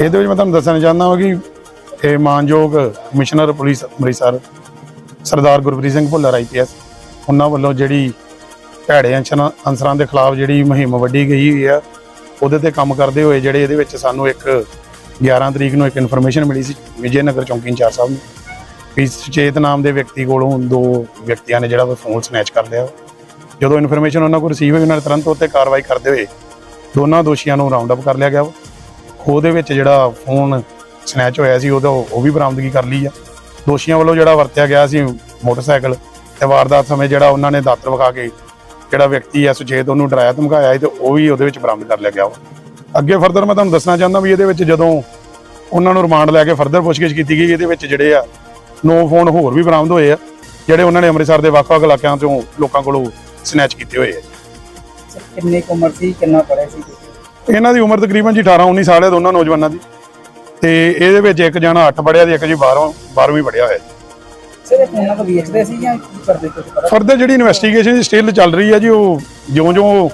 ਇਹਦੇ ਵਿੱਚ ਮੈਂ ਤੁਹਾਨੂੰ ਦੱਸਣਾ ਚਾਹੁੰਦਾ ਹਾਂ ਕਿ ਇਹ ਮਾਨਯੋਗ commissioner police Amritsar Sardar Gurpreet Singh Bhullar IPS ਉਹਨਾਂ ਵੱਲੋਂ ਜਿਹੜੀ ਭੈੜੇ ਅੰਸ਼ਰਾਂ ਅਨਸਰਾਂ ਦੇ ਖਿਲਾਫ ਜਿਹੜੀ ਮੁਹਿੰਮ ਵੱਢੀ ਗਈ ਹੋਈ ਆ, ਉਹਦੇ ਤੇ ਕੰਮ ਕਰਦੇ ਹੋਏ ਜਿਹੜੇ ਇਹਦੇ ਵਿੱਚ ਸਾਨੂੰ ਇੱਕ 11 ਤਰੀਕ ਨੂੰ ਇੱਕ ਇਨਫੋਰਮੇਸ਼ਨ ਮਿਲੀ ਸੀ ਵਿਜੇ ਨਗਰ ਚੌਂਕੀ ਇੰਚਾਰਜ ਸਾਹਿਬ ਨੂੰ, ਵੀ ਸੁਚੇਤ ਨਾਮ ਦੇ ਵਿਅਕਤੀ ਕੋਲੋਂ ਦੋ ਵਿਅਕਤੀਆਂ ਨੇ ਜਿਹੜਾ ਫੋਨ ਸਨੈਚ ਕਰ ਲਿਆ ਜਦੋਂ ਇਨਫੋਰਮੇਸ਼ਨ ਉਹਨਾਂ ਕੋਲ ਰਿਸੀਵ ਹੋਈ, ਉਹਨਾਂ ਨੇ ਤੁਰੰਤ ਉੱਤੇ ਕਾਰਵਾਈ ਕਰਦੇ ਹੋਏ ਦੋਨਾਂ ਦੋਸ਼ੀਆਂ ਨੂੰ ਰਾਉਂਡ ਅਪ ਕਰ ਲਿਆ ਗਿਆ ਵਾ। ਉਹਦੇ ਵਿੱਚ ਜਿਹੜਾ ਫੋਨ ਸਨੈਚ ਹੋਇਆ ਸੀ, ਉਹਦਾ ਉਹ ਵੀ ਬਰਾਮਦਗੀ ਕਰ ਲਈ ਆ। ਦੋਸ਼ੀਆਂ ਵੱਲੋਂ ਜਿਹੜਾ ਵਰਤਿਆ ਗਿਆ ਸੀ ਮੋਟਰਸਾਈਕਲ ਤੇ ਵਾਰਦਾਤ ਸਮੇਂ ਜਿਹੜਾ ਉਹਨਾਂ ਨੇ ਦਾਤਰ ਵਿਖਾ ਕੇ ਜਿਹੜਾ ਵਿਅਕਤੀ ਆ ਸੁਚੇਤ, ਉਹਨੂੰ ਡਰਾਇਆ, ਧਮਕਾਇਆ ਸੀ ਤੇ ਉਹ ਵੀ ਉਹਦੇ ਵਿੱਚ ਬਰਾਮਦ ਕਰ ਲਿਆ ਗਿਆ ਵਾ। ਅੱਗੇ ਫਰਦਰ ਮੈਂ ਤੁਹਾਨੂੰ ਦੱਸਣਾ ਚਾਹੁੰਦਾ ਵੀ ਇਹਦੇ ਵਿੱਚ ਜਦੋਂ ਉਹਨਾਂ ਨੂੰ ਰਿਮਾਂਡ ਲੈ ਕੇ ਫਰਦਰ ਪੁੱਛਗਿੱਛ ਕੀਤੀ ਗਈ, ਇਹਦੇ ਵਿੱਚ ਜਿਹੜੇ ਆ ਨੌ ਫੋਨ ਹੋਰ ਵੀ ਬਰਾਮਦ ਹੋਏ ਆ, ਜਿਹੜੇ ਉਹਨਾਂ ਨੇ ਅੰਮ੍ਰਿਤਸਰ ਦੇ ਵੱਖ-ਵੱਖ ਇਲਾਕਿਆਂ ਤੋਂ ਲੋਕਾਂ ਕੋਲੋਂ ਸਨੈਚ ਕੀਤੇ ਹੋਏ ਆ। ਸਰ ਉਮਰ ਸੀ, ਕਿੰਨਾ ਪੜ੍ਹੇ ਸੀ ਇਹਨਾਂ ਦੀ ਉਮਰ ਤਕਰੀਬਨ ਜੀ 18 19 ਸਾਲ ਹੈ ਦੋਨਾਂ ਨੌਜਵਾਨਾਂ ਦੀ। ਤੇ ਇਹਦੇ ਵਿੱਚ ਇੱਕ ਜਣਾ 8 ਪੜਿਆ ਤੇ ਇੱਕ ਜੀ 12 12ਵੀਂ ਪੜਿਆ ਹੋਇਆ। ਸਰ ਇਹ ਫੋਨਾਂ ਤੋਂ ਵੇਚਦੇ ਸੀ ਜਾਂ ਕੀ ਕਰਦੇ ਕੁਝ ਪਤਾ ਫਰਦਰ ਜਿਹੜੀ ਇਨਵੈਸਟੀਗੇਸ਼ਨ ਸਟਿਲ ਚੱਲ ਰਹੀ ਹੈ ਜੀ ਉਹ ਜਿਉਂ-ਜਿਉਂ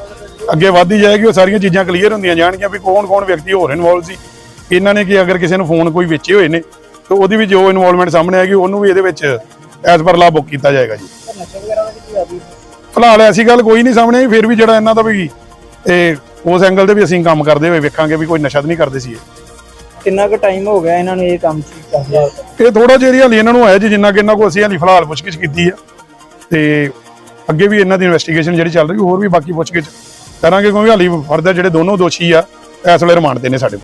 ਅੱਗੇ ਵਧਦੀ ਜਾਏਗੀ ਉਹ ਸਾਰੀਆਂ ਚੀਜ਼ਾਂ ਕਲੀਅਰ ਹੁੰਦੀਆਂ ਜਾਣਗੀਆਂ ਵੀ ਕੌਣ-ਕੌਣ ਵਿਅਕਤੀ ਹੋਰ ਇਨਵੋਲਵ ਸੀ। ਇਹਨਾਂ ਨੇ ਕਿ ਅਗਰ ਕਿਸੇ ਨੂੰ ਫੋਨ ਕੋਈ ਵੇਚੇ ਹੋਏ ਨੇ ਤਾਂ ਉਹਦੀ ਵੀ ਜੋ ਇਨਵੋਲਵਮੈਂਟ ਸਾਹਮਣੇ ਆਏਗੀ ਉਹਨੂੰ ਵੀ ਇਹਦੇ ਵਿੱਚ ਐਸ ਪਰ ਲਾ ਬੁੱਕ ਕੀਤਾ ਜਾਏਗਾ ਜੀ। ਨਸ਼ੇ ਵਗੈਰਾ ਦਾ ਫਿਲਹਾਲ ਐਸੀ ਗੱਲ ਕੋਈ ਨਹੀਂ ਸਾਹਮਣੇ ਆਈ ਫਿਰ ਵੀ ਜਿਹੜਾ ਇਹਨਾਂ ਦਾ ਵੀ ਇਹ ਉਸ ਐਂਗਲ ਤੇ ਵੀ ਅਸੀਂ ਕੰਮ ਕਰਦੇ ਹੋਏ ਵੇਖਾਂਗੇ ਵੀ ਕੋਈ ਨਸ਼ਾ ਤਾਂ ਨਹੀਂ ਕਰਦੇ ਸੀ ਇਹ। ਕਿੰਨਾ ਕੁ ਟਾਈਮ ਹੋ ਗਿਆ ਇਹਨਾਂ ਨੂੰ ਇਹ ਕੰਮ ਚ ਕਰਦੇ ਇਹ ਥੋੜਾ ਜਿਹਾ ਹਾਲੀ ਇਹਨਾਂ ਨੂੰ ਆਇਆ ਜੀ ਜਿੰਨਾ ਕਿ ਇਹਨਾਂ ਕੋ ਅਸੀਂ ਹਾਲੀ ਫਿਲਹਾਲ ਪੁੱਛਗਿੱਛ ਕੀਤੀ ਆ। ਤੇ ਅੱਗੇ ਵੀ ਇਹਨਾਂ ਦੀ ਇਨਵੈਸਟੀਗੇਸ਼ਨ ਜਿਹੜੀ ਚੱਲ ਰਹੀ ਹੋਰ ਵੀ ਬਾਕੀ ਪੁੱਛਗਿੱਛ ਕਰਾਂਗੇ ਕਿਉਂਕਿ ਹਾਲੀ ਫਰਦਰ ਜਿਹੜੇ ਦੋਨੋਂ ਦੋਸ਼ੀ ਆ ਇਸ ਵੇਲੇ ਰਿਮਾਂਡ ਤੇ ਨੇ ਸਾਡੇ ਕੋਲ।